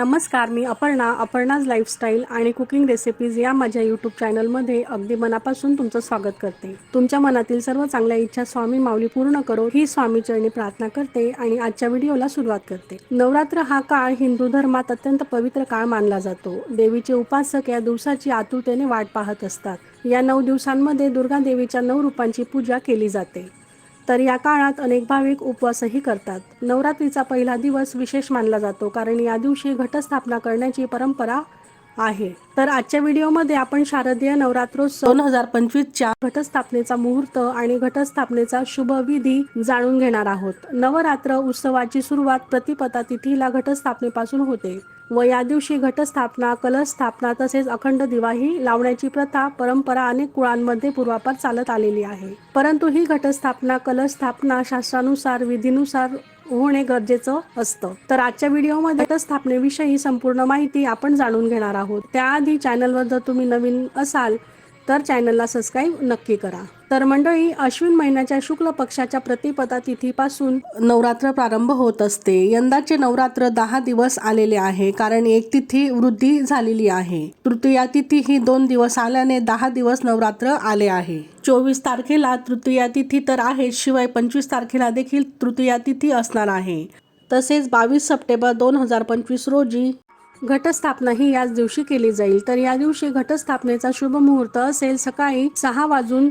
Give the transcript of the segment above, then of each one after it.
नमस्कार मी अपर्णा अपर्णाज लाईफस्टाईल आणि कुकिंग रेसिपीज या माझ्या यूट्यूब चॅनलमध्ये अगदी मनापासून तुमचं स्वागत करते. तुमच्या मनातील सर्व चांगल्या इच्छा स्वामी माऊली पूर्ण करो ही स्वामी चरणी प्रार्थना करते आणि आजच्या व्हिडिओला सुरुवात करते. नवरात्र हा काळ हिंदू धर्मात अत्यंत पवित्र काळ मानला जातो. देवीचे उपासक या दिवसाची आतुरतेने वाट पाहत असतात. या नऊ दिवसांमध्ये दुर्गा देवीच्या नऊ रूपांची पूजा केली जाते. तर या काळात अनेक भाविक उपवासही करतात. नवरात्रीचा पहिला दिवस विशेष मानला जातो कारण या दिवशी घटस्थापना करण्याची परंपरा आहे. तर आजच्या व्हिडिओमध्ये आपण शारदीय नवरात्रोत्सव दोन हजार पंचवीसच्या घटस्थापनेचा मुहूर्त आणि घटस्थापनेचा शुभ विधी जाणून घेणार आहोत. नवरात्र उत्सवाची सुरुवात प्रतिपदा तिथीला घटस्थापनेपासून होते. व या दिवशी घटस्थापना कलशस्थापना तसेच अखंड दिवाही लावण्याची प्रथा परंपरा अनेक कुळांमध्ये पूर्वापार चालत आलेली आहे. परंतु ही घटस्थापना कलशस्थापना शास्त्रानुसार विधीनुसार होणे गरजेचं असतं. तर आजच्या व्हिडिओमध्ये घटस्थापनेविषयी संपूर्ण माहिती आपण जाणून घेणार आहोत. त्याआधी चॅनलवर जर तुम्ही नवीन असाल तर चॅनलला सबस्क्राईब नक्की करा. तर मंडळी अश्विन महिन्याच्या शुक्ल पक्षाच्या प्रतिपदा तिथीपासून नवरात्र प्रारंभ होत असते. यंदाचे नवरात्र दहा दिवस आलेले आहे कारण एक तिथी वृद्धी झालेली आहे. तृतीया तिथी ही दोन दिवस आल्याने दहा दिवस नवरात्र आले आहे. चोवीस तारखेला तृतीया तिथी तर आहे शिवाय पंचवीस तारखेला देखील तृतीया तिथी असणार आहे. तसेच बावीस सप्टेंबर दोन हजार पंचवीस रोजी घटस्थापना ही याच दिवशी केली जाईल. तर या दिवशी घटस्थापनेचा शुभ मुहूर्त असेल सकाळी सहा वाजून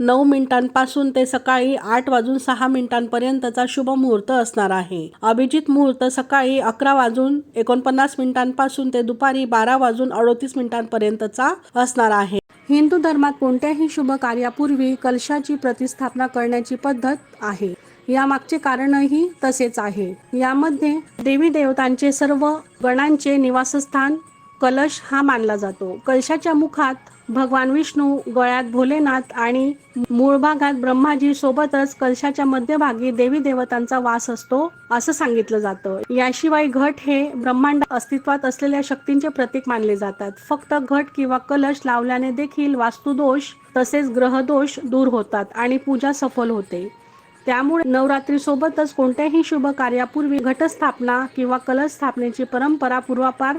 नऊ मिनिटांपासून ते सकाळी आठ वाजून सहा मिनिटांपर्यंतचा शुभ मुहूर्त असणार आहे. अभिजित मुहूर्त सकाळी अकरा वाजून एकोणपन्नास मिनिटांपासून ते दुपारी बारा वाजून अडोतीस मिनिटांपर्यंतचा असणार आहे. हिंदू धर्मात कोणत्याही शुभ कार्यापूर्वी कलशाची प्रतिस्थापना करण्याची पद्धत आहे. यामागचे कारणही तसेच आहे. यामध्ये देवी देवतांचे सर्व गणांचे निवासस्थान कलश हा मानला जातो. कलशाच्या मुखात भगवान विष्णू गळ्यात भोलेनाथ आणि मूळ भागात ब्रह्माजी सोबतच कलशाच्या मध्यभागी देवी देवतांचा वास असतो असं सांगितलं जातं. याशिवाय घट हे ब्रह्मांड अस्तित्वात असलेल्या शक्तींचे प्रतीक मानले जातात. फक्त घट किंवा कलश लावल्याने देखील वास्तुदोष तसेच ग्रहदोष दूर होतात आणि पूजा सफल होते. त्यामुळे नवरात्रीसोबतच कोणत्याही शुभ कार्यापूर्वी घटस्थापना किंवा कलश स्थापनेची परंपरा पूर्वापार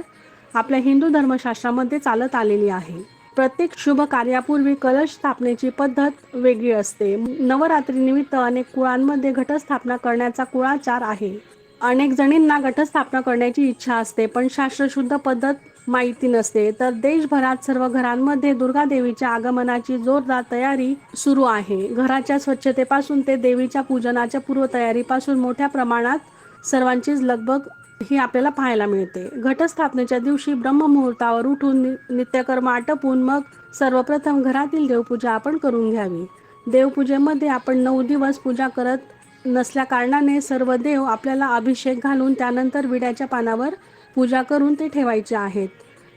आपल्या हिंदू धर्मशास्त्रामध्ये चालत आलेली आहे. प्रत्येक शुभ कार्यापूर्वी कलश स्थापनेची पद्धत वेगळी असते. नवरात्री निमित्त अनेक कुळांमध्ये घटस्थापना करण्याचा कुळाचार आहे. अनेक जणींना घटस्थापना करण्याची इच्छा असते पण शास्त्रशुद्ध पद्धत माहिती नसते. तर देशभरात सर्व घरांमध्ये दुर्गा देवीच्या आगमनाची जोरदार तयारी सुरू आहे. घराच्या स्वच्छतेपासून ते देवीच्या पूजनाच्या पूर्वतयारीपासून मोठ्या प्रमाणात सर्वांचीच लगबग ही आपल्याला पाहायला मिळते. घटस्थापनेच्या दिवशी ब्रह्ममुहूर्तावर उठून नि- नित्यकर्म आटपून मग सर्वप्रथम घरातील देवपूजा आपण करून घ्यावी. देवपूजेमध्ये आपण नऊ दिवस पूजा करत नसल्या कारणाने सर्व देव आपल्याला अभिषेक घालून त्यानंतर विड्याच्या पानावर पूजा करून ते ठेवायचे आहेत.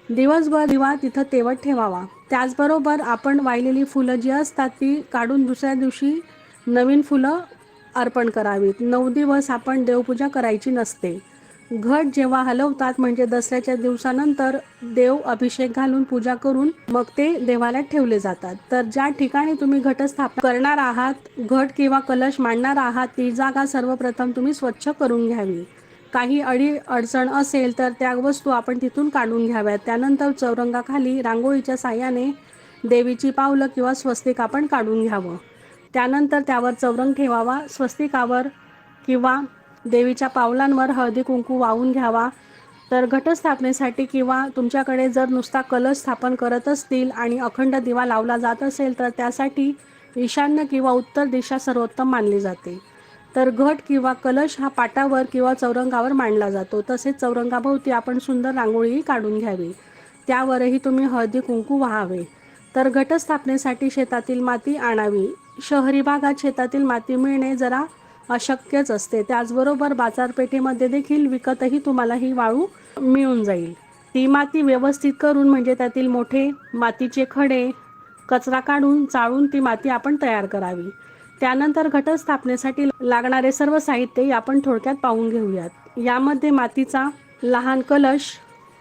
दिवसभर दिवा तिथं तेवत ठेवावा. त्याचबरोबर आपण वाहिलेली फुलं जी असतात ती काढून दुसऱ्या दिवशी नवीन फुलं अर्पण करावीत. नऊ दिवस आपण देवपूजा करायची नसते. घट जेव्हा हलवतात म्हणजे दसऱ्याच्या दिवसानंतर देव अभिषेक घालून पूजा करून मग ते देवाला ठेवले जातात. तर ज्या ठिकाणी तुम्ही घटस्थापना करणार आहात घट किंवा कलश मांडणार आहात ती जागा सर्वप्रथम तुम्ही स्वच्छ करून घ्यावी. काही अडी अडचण असेल तर त्या वस्तू आपण तिथून काढून घ्याव्यात. त्यानंतर चौरंगाखाली रांगोळीच्या साह्याने देवीची पावलं किंवा स्वस्तिक आपण काढून घ्यावं. त्यानंतर त्यावर चौरंग ठेवावा स्वस्तिकावर किंवा देवीच्या पावलांवर हळदी कुंकू वाहून घ्यावा. तर घटस्थापनेसाठी किंवा तुमच्याकडे जर नुसता कलश स्थापन करत असतील आणि अखंड दिवा लावला जात असेल तर त्यासाठी ईशान्य किंवा उत्तर दिशा सर्वोत्तम मानली जाते. तर घट किंवा कलश हा पाटावर किंवा चौरंगावर मांडला जातो. तसेच चौरंगाभोवती आपण सुंदर रांगोळी काढून घ्यावी. त्यावरही तुम्ही हळदी कुंकू व्हावे. तर घटस्थापनेसाठी शेतातील माती आणावी. शहरी भागात शेतातील माती मिळणे जरा अशक्यच असते. त्याचबरोबर बाजारपेठेमध्ये देखील विकतही तुम्हाला ही वाळू मिळून जाईल. ती माती व्यवस्थित करून म्हणजे त्यातील मोठे मातीचे खडे कचरा काढून चाळून ती माती आपण तयार करावी. त्यानंतर घटस्थापनेसाठी लागणारे सर्व साहित्य आपण थोडक्यात पाहून घेऊयात. यामध्ये मातीचा लहान कलश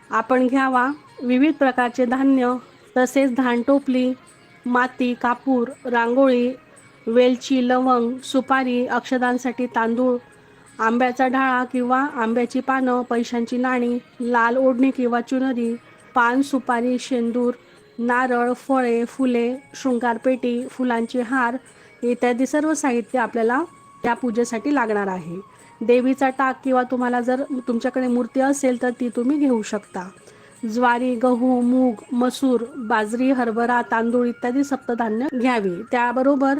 आपण घ्यावा विविध प्रकारचे धान्य तसेच धान टोपली माती कापूर रांगोळी वेलची लवंग सुपारी अक्षदांसाठी तांदूळ आंब्याचा ढाळा किंवा आंब्याची पानं पैशांची नाणी लाल ओढणी किंवा चुनरी पान सुपारी शेंदूर नारळ फळे फुले शृंगारपेटी फुलांचे हार इत्यादी सर्व साहित्य आपल्याला त्या पूजेसाठी लागणार आहे. देवीचा टाक किंवा तुम्हाला जर तुमच्याकडे मूर्ती असेल तर ती तुम्ही घेऊ शकता. ज्वारी गहू मूग मसूर बाजरी हरभरा तांदूळ इत्यादी सप्तधान्य घ्यावी. त्याबरोबर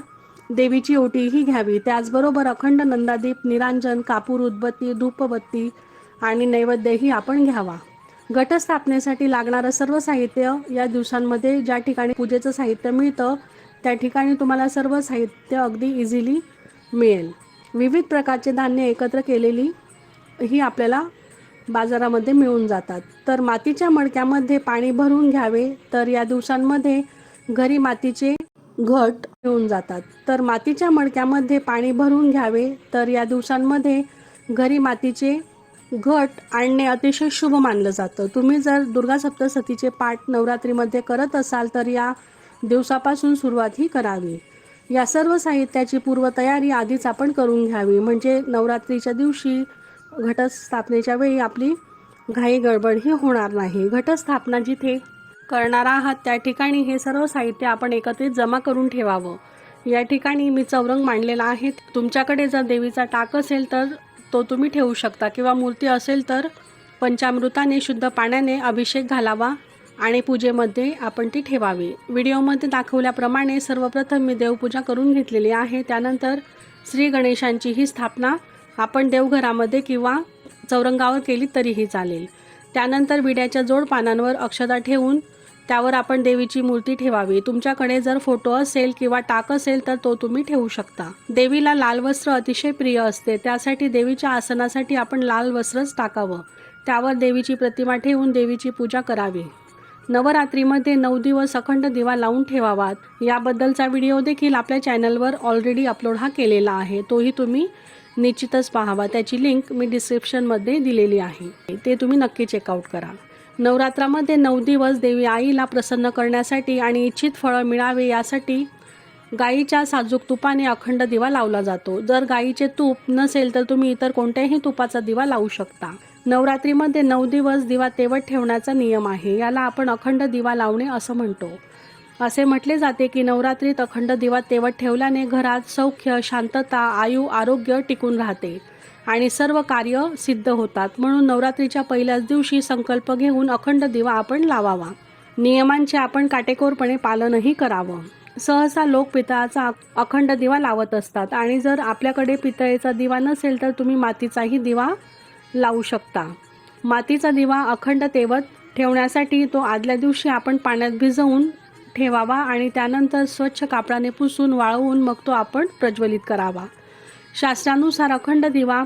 देवीची ओटीही घ्यावी. त्याचबरोबर अखंड नंदादीप निरांजन कापूर उदबत्ती धूपबत्ती आणि नैवेद्यही आपण घ्यावा. गटस्थापनेसाठी लागणारं सर्व साहित्य या दिवसांमध्ये ज्या ठिकाणी पूजेचं साहित्य मिळतं त्या ठिकाणी तुम्हाला सर्व साहित्य अगदी इझिली मिळेल. विविध प्रकारचे धान्य एकत्र केलेली ही आपल्याला बाजारामध्ये मिळून जातात. तर मातीच्या मडक्यामध्ये पाणी भरून घ्यावे तर या दिवसांमध्ये घरी मातीचे घट मिळून जातात. तर मातीच्या मडक्यामध्ये पाणी भरून घ्यावे तर या दिवसांमध्ये घरी मातीचे घट आणणे अतिशय शुभ मानलं जातं. तुम्ही जर दुर्गा सप्तसतीचे पाठ नवरात्रीमध्ये करत असाल तर या दिवसापासून सुरुवात ही करावी. या सर्व साहित्याची पूर्वतयारी आधीच आपण करून घ्यावी. म्हणजे नवरात्रीच्या दिवशी घटस्थापनेच्या वेळी आपली घाई गडबड ही होणार नाही. घटस्थापना जिथे करणार आहात त्या ठिकाणी हे सर्व साहित्य आपण एकत्रित जमा करून ठेवावं. या ठिकाणी मी चौरंग मांडलेला आहे. तुमच्याकडे जर देवीचा टाक असेल तर तो तुम्ही ठेवू शकता. किंवा मूर्ती असेल तर पंचामृताने शुद्ध पाण्याने अभिषेक घालावा. आणि पूजेमध्ये आपण ती ठेवावी. व्हिडिओमध्ये दाखवल्याप्रमाणे सर्वप्रथम मी देवपूजा करून घेतलेली आहे. त्यानंतर श्री गणेशांची ही स्थापना आपण देवघरामध्ये किंवा चौरंगावर केली तरीही चालेल. त्यानंतर विड्याच्या जोड पानांवर अक्षता ठेवून त्यावर आपण देवीची मूर्ती ठेवावी. तुमच्याकडे जर फोटो असेल किंवा टाक असेल तर तो तुम्ही ठेवू शकता. देवीला लाल वस्त्र अतिशय प्रिय असते. त्यासाठी देवीच्या आसनासाठी आपण लाल वस्त्रच टाकावं. त्यावर देवीची प्रतिमा ठेवून देवीची पूजा करावी. नवरात्रीमध्ये नऊ दिवस अखंड दिवा लावून ठेवावा याबद्दलचा व्हिडिओ देखील आपल्या चॅनलवर ऑलरेडी अपलोड हा केलेला आहे. तोही तुम्ही निश्चितच पाहावा. त्याची लिंक मी डिस्क्रिप्शनमध्ये दिलेली आहे. ते तुम्ही नक्की चेकआउट करा. नवरात्रामध्ये नऊ दिवस देवी आईला प्रसन्न करण्यासाठी आणि इच्छित फळं मिळावे यासाठी गाईच्या साजूक तुपाने अखंड दिवा लावला जातो. जर गाईचे तूप नसेल तर तुम्ही इतर कोणत्याही तुपाचा दिवा लावू शकता. नवरात्रीमध्ये नऊ दिवस दिवा तेवत ठेवण्याचा नियम आहे. याला आपण अखंड दिवा लावणे असं म्हणतो. असे म्हटले जाते की नवरात्रीत अखंड दिवा तेवत ठेवल्याने घरात सौख्य शांतता आयु आरोग्य टिकून राहते आणि सर्व कार्य सिद्ध होतात. म्हणून नवरात्रीच्या पहिल्याच दिवशी संकल्प घेऊन अखंड दिवा आपण लावावा. नियमांचे आपण काटेकोरपणे पालनही करावं. सहसा लोक पितळाचा अखंड दिवा लावत असतात आणि जर आपल्याकडे पितळेचा दिवा नसेल तर तुम्ही मातीचाही दिवा लावू शकता. मातीचा दिवा अखंड तेवत ठेवण्यासाठी तो आदल्या दिवशी आपण पाण्यात भिजवून ठेवावा आणि त्यानंतर स्वच्छ कापडाने पुसून वाळवून मग तो आपण प्रज्वलित करावा. शास्त्रानुसार अखंड दिवा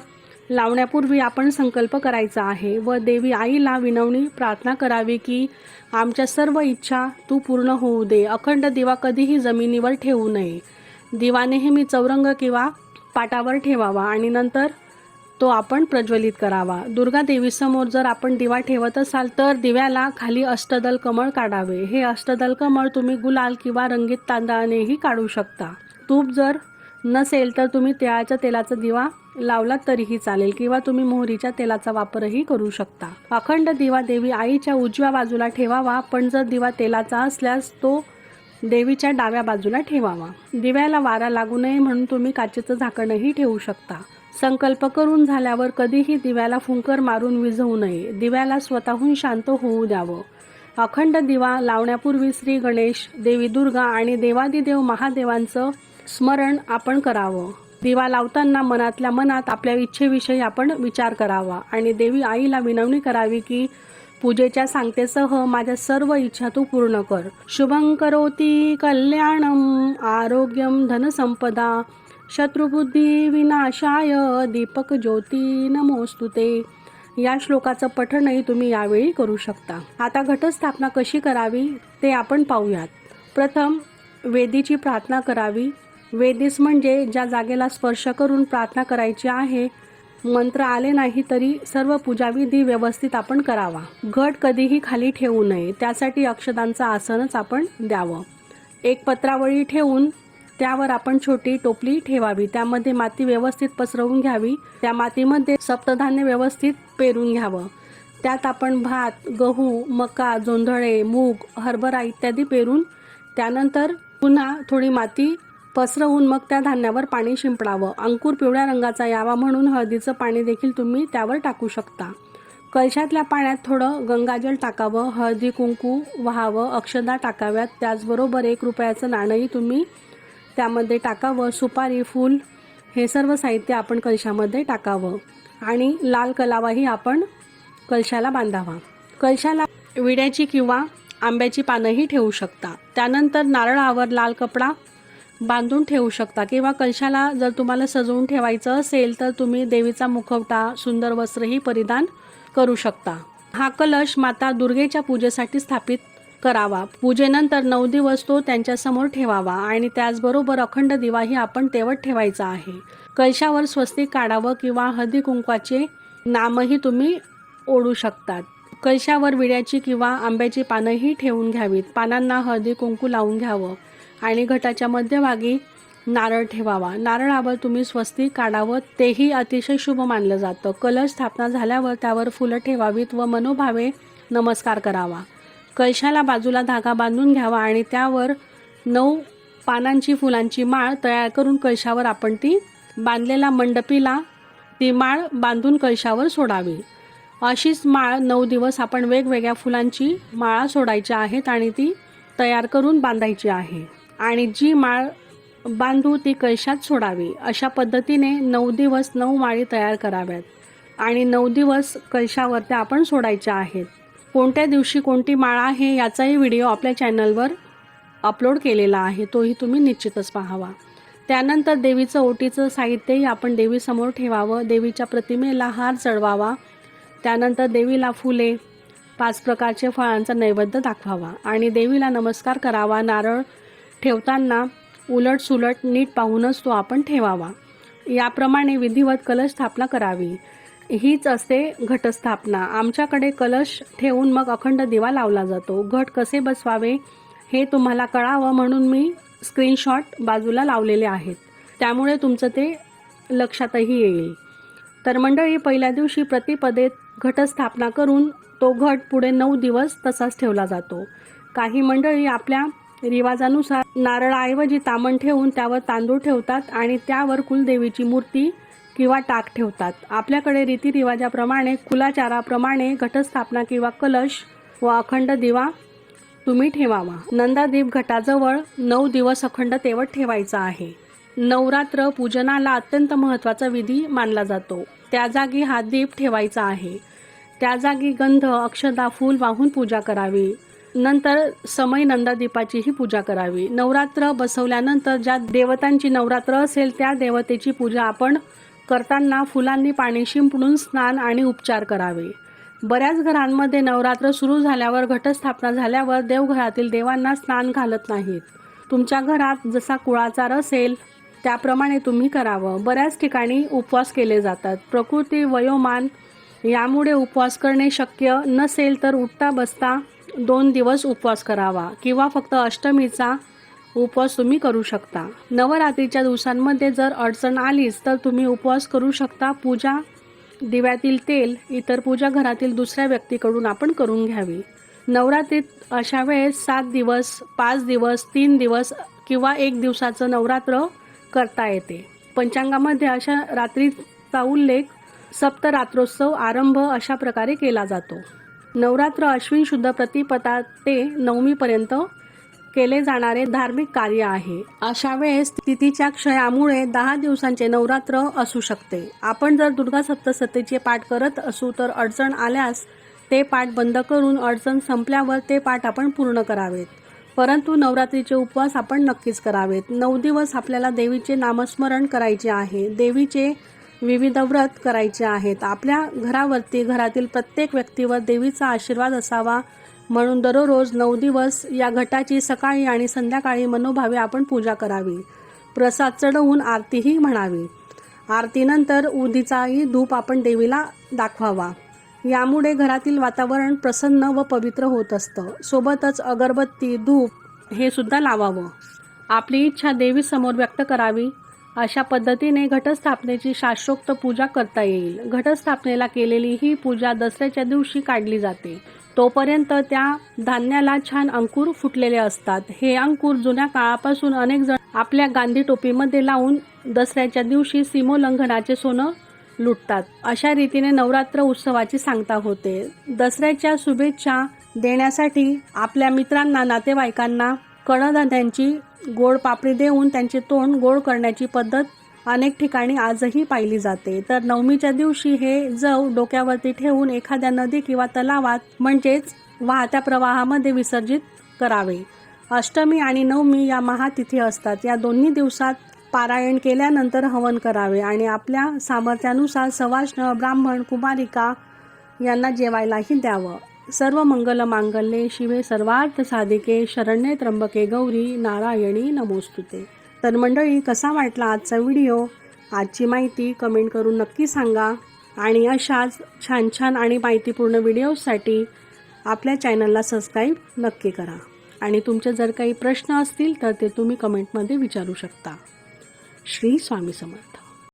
लावण्यापूर्वी आपण संकल्प करायचा आहे व देवी आईला विनवणी प्रार्थना करावी की आमच्या सर्व इच्छा तू पूर्ण होऊ दे. अखंड दिवा कधीही जमिनीवर ठेवू नये. दिवा नेहमी चौरंग किंवा पाटावर ठेवावा आणि नंतर तो आपण प्रज्वलित करावा. दुर्गा देवीसमोर जर आपण दिवा ठेवत असाल तर दिव्याला खाली अष्टदल कमळ काढावे. हे अष्टदल कमळ तुम्ही गुलाल किंवा रंगीत तांदळानेही काढू शकता. तूप जर नसेल तर तुम्ही तिळाच्या तेलाचा दिवा लावलात तरीही चालेल किंवा तुम्ही मोहरीच्या तेलाचा वापरही करू शकता. अखंड दिवा देवी आईच्या उजव्या बाजूला ठेवावा पण जर दिवा तेलाचा असल्यास तो देवीच्या डाव्या बाजूला ठेवावा. दिव्याला वारा लागू नये म्हणून तुम्ही काचेचं झाकणही ठेवू शकता. संकल्प करून झाल्यावर कधीही दिव्याला फुंकर मारून विझवू नये. दिव्याला स्वतःहून शांत होऊ द्यावं. अखंड दिवा लावण्यापूर्वी श्री गणेश देवी दुर्गा आणि देवादिदेव महादेवांचं स्मरण आपण करावं. दिवा लावताना मनातल्या मनात आपल्या इच्छेविषयी आपण विचार करावा आणि देवी आईला विनवणी करावी की पूजेच्या सांगतेसह माझ्या सर्व इच्छा तू पूर्ण कर. शुभं करोती कल्याणम आरोग्यम धनसंपदा. शत्रुबुद्धी विनाशाय दीपक ज्योती नमोस्तुते या श्लोकाचं पठणही तुम्ही यावेळी करू शकता. आता घटस्थापना कशी करावी ते आपण पाहूयात. प्रथम वेदीची प्रार्थना करावी. वेदीस म्हणजे ज्या जागेला स्पर्श करून प्रार्थना करायची आहे मंत्र आले नाही तरी सर्व पूजाविधी व्यवस्थित आपण करावा. घट कधीही खाली ठेवू नये त्यासाठी अक्षदांचं आसनच आपण द्यावं. एक पत्रावळी ठेवून त्यावर आपण छोटी टोपली ठेवावी. त्यामध्ये माती व्यवस्थित पसरवून घ्यावी. त्या मातीमध्ये सप्तधान्य व्यवस्थित पेरून घ्यावं. त्यात आपण भात गहू मका जोंधळे मूग हरभरा इत्यादी पेरून त्यानंतर पुन्हा थोडी माती पसरवून मग त्या धान्यावर पाणी शिंपडावं. अंकुर पिवळ्या रंगाचा यावा म्हणून हळदीचं पाणी देखील तुम्ही त्यावर टाकू शकता. कलशातल्या पाण्यात थोडं गंगाजल टाकावं. हळदी कुंकू व्हावं. अक्षदा टाकाव्यात. त्याचबरोबर एक रुपयाचं नाणंही तुम्ही त्यामध्ये टाकावं सुपारी फूल हे सर्व साहित्य आपण कलशामध्ये टाकावं. आणि लाल कलावाही आपण कलशाला बांधावा. कलशाला विड्याची किंवा आंब्याची पानंही ठेवू शकता. त्यानंतर नारळावर लाल कपडा बांधून ठेवू शकता किंवा कलशाला जर तुम्हाला सजवून ठेवायचं असेल तर तुम्ही देवीचा मुखवटा सुंदर वस्त्रही परिधान करू शकता. हा कलश माता दुर्गेच्या पूजेसाठी स्थापित करावा. पूजेनंतर नऊ दिवस तो त्यांच्यासमोर ठेवावा आणि त्याचबरोबर अखंड दिवाही आपण तेवत ठेवायचा आहे. कलशावर स्वस्तिक काढावं किंवा हळदी कुंकवाचे नामही तुम्ही ओढू शकतात. कलशावर विड्याची किंवा आंब्याची पानंही ठेवून घ्यावीत. पानांना हळदी कुंकू लावून घ्यावं आणि घटाच्या मध्यभागी नारळ ठेवावा. नारळावर तुम्ही स्वस्तिक काढावं तेही अतिशय शुभ मानलं जातं. कलश स्थापना झाल्यावर त्यावर फुलं ठेवावीत व मनोभावे नमस्कार करावा. कळशाला बाजूला धागा बांधून घ्यावा आणि त्यावर नऊ पानांची फुलांची माळ तयार करून कळशावर आपण ती बांधलेल्या मंडपीला ती माळ बांधून कळशावर सोडावी. अशीच माळ नऊ दिवस आपण वेगवेगळ्या फुलांची माळा सोडायच्या आहेत आणि ती तयार करून बांधायची आहे. आणि जी माळ बांधू ती कळशात सोडावी. अशा पद्धतीने नऊ दिवस नऊ माळी तयार कराव्यात. आणि नऊ दिवस कळशावर त्या आपण सोडायच्या आहेत. कोणत्या दिवशी कोणती माळ आहे याचाही व्हिडिओ आपल्या चॅनलवर अपलोड केलेला आहे तोही तुम्ही निश्चितच पाहावा. त्यानंतर देवीचं ओटीचं साहित्यही आपण देवीसमोर ठेवावं देवीच्या प्रतिमेला हार चढवावा त्यानंतर देवीला फुले पाच प्रकारचे फळांचा नैवेद्य दाखवावा आणि देवीला नमस्कार करावा नारळ ठेवताना उलट सुलट नीट पाहूनच तो आपण ठेवावा. याप्रमाणे विधिवत कलश स्थापना करावी. हीच असते घटस्थापना. आमच्याकडे कलश ठेवून मग अखंड दिवा लावला जातो. घट कसे बसवावे हे तुम्हाला कळावं म्हणून मी स्क्रीनशॉट बाजूला लावलेले आहेत. त्यामुळे तुमचं ते लक्षातही येईल. तर मंडळी पहिल्या दिवशी प्रतिपदेत घटस्थापना करून तो घट पुढे नऊ दिवस तसाच ठेवला जातो. काही मंडळी आपल्या रिवाजानुसार नारळाऐवजी तामण ठेवून त्यावर तांदूळ ठेवतात आणि त्यावर कुलदेवीची मूर्ती किंवा टाक ठेवतात. आपल्याकडे रीतिरिवाजाप्रमाणे कुलाचाराप्रमाणे घटस्थापना किंवा कलश व अखंड दिवा तुम्ही ठेवावा. नंदादीप घटाजवळ नऊ दिवस अखंड तेवत ठेवायचा आहे. नवरात्र पूजनाला अत्यंत महत्त्वाचा विधी मानला जातो. त्या जागी हा दीप ठेवायचा आहे. त्या जागी गंध अक्षदा फूल वाहून पूजा करावी. नंतर समय नंदादीपाचीही पूजा करावी. नवरात्र बसवल्यानंतर ज्या देवतांची नवरात्र असेल त्या देवतेची पूजा आपण करताना फुलांनी पाणी शिंपडून स्नान आणि उपचार करावे. बऱ्याच घरांमध्ये नवरात्र सुरू झाल्यावर घटस्थापना झाल्यावर देवघरातील देवांना स्नान घालत नाहीत. तुमच्या घरात जसा कुळाचार असेल त्याप्रमाणे तुम्ही करावं. बऱ्याच ठिकाणी उपवास केले जातात. प्रकृती वयोमान यामुळे उपवास करणे शक्य नसेल तर उठता बसता दोन दिवस उपवास करावा किंवा फक्त अष्टमीचा उपवास तुम्ही करू शकता. नवरात्रीच्या दिवसांमध्ये जर अडचण आलीच तर तुम्ही उपवास करू शकता. पूजा दिव्यातील तेल इतर पूजा घरातील दुसऱ्या व्यक्तीकडून आपण करून घ्यावी. नवरात्रीत अशा वेळेस सात दिवस पाच दिवस तीन दिवस किंवा एक दिवसाचं नवरात्र करता येते. पंचांगामध्ये अशा रात्रीचा उल्लेख सप्तरात्रोत्सव आरंभ अशा प्रकारे केला जातो. नवरात्र अश्विन शुद्ध प्रतिपदा ते नवमीपर्यंत केले जाणारे धार्मिक कार्य आहे. अशा वेळेस तिथीच्या क्षयामुळे दहा दिवसांचे नवरात्र असू शकते. आपण जर दुर्गा सप्तसतीचे पाठ करत असू तर अडचण आल्यास ते पाठ बंद करून अडचण संपल्यावर ते पाठ आपण पूर्ण करावेत. परंतु नवरात्रीचे उपवास आपण नक्कीच करावेत. नऊ दिवस आपल्याला देवीचे नामस्मरण करायचे आहे. देवीचे विविध व्रत करायचे आहेत. आपल्या घरावरती घरातील प्रत्येक व्यक्तीवर देवीचा आशीर्वाद असावा म्हणून दररोज नऊ दिवस या घटाची सकाळी आणि संध्याकाळी मनोभावे आपण पूजा करावी. प्रसाद चढवून आरतीही म्हणावी. आरतीनंतर उदीचाही धूप आपण देवीला दाखवावा. यामुळे घरातील वातावरण प्रसन्न व पवित्र होत असतं. सोबतच अगरबत्ती धूप हे सुद्धा लावावं. आपली इच्छा देवीसमोर व्यक्त करावी. अशा पद्धतीने घटस्थापनेची शास्त्रोक्त पूजा करता येईल. घटस्थापनेला केलेली ही पूजा दसऱ्याच्या दिवशी काढली जाते. तोपर्यंत त्या धान्याला छान अंकुर फुटलेले असतात. हे अंकुर जुन्या काळापासून अनेक जण आपल्या गांधी टोपीमध्ये लावून दसऱ्याच्या दिवशी सीमोल्लंघनाचे सोनं लुटतात. अशा रीतीने नवरात्र उत्सवाची सांगता होते. दसऱ्याच्या शुभेच्छा देण्यासाठी आपल्या मित्रांना नातेवाईकांना कडधान्यांची गोड पापडी देऊन त्यांचे तोंड गोड करण्याची पद्धत अनेक ठिकाणी आजही पाहिली जाते. तर नवमीच्या दिवशी हे जव डोक्यावरती ठेवून एखाद्या नदी किंवा तलावात म्हणजेच वाहत्या प्रवाहामध्ये विसर्जित करावे. अष्टमी आणि नवमी या महातिथी असतात. या दोन्ही दिवसात पारायण केल्यानंतर हवन करावे आणि आपल्या सामर्थ्यानुसार सवाष्ण ब्राह्मण कुमारिका यांना जेवायलाही द्यावं. सर्व मंगल मांगल्ये शिवे सर्वार्थ साधिके शरण्ये त्र्यंबके गौरी नारायणी नमोस्तुते. तर मंडळी कसा वाटला आजचा व्हिडिओ? आजची माहिती कमेंट करून नक्की सांगा. आणि अशाच छान छान आणि माहितीपूर्ण व्हिडिओसाठी आपल्या चॅनलला सबस्क्राईब नक्की करा. आणि तुमचे जर काही प्रश्न असतील तर ते तुम्ही कमेंटमध्ये विचारू शकता. श्री स्वामी समर्थ.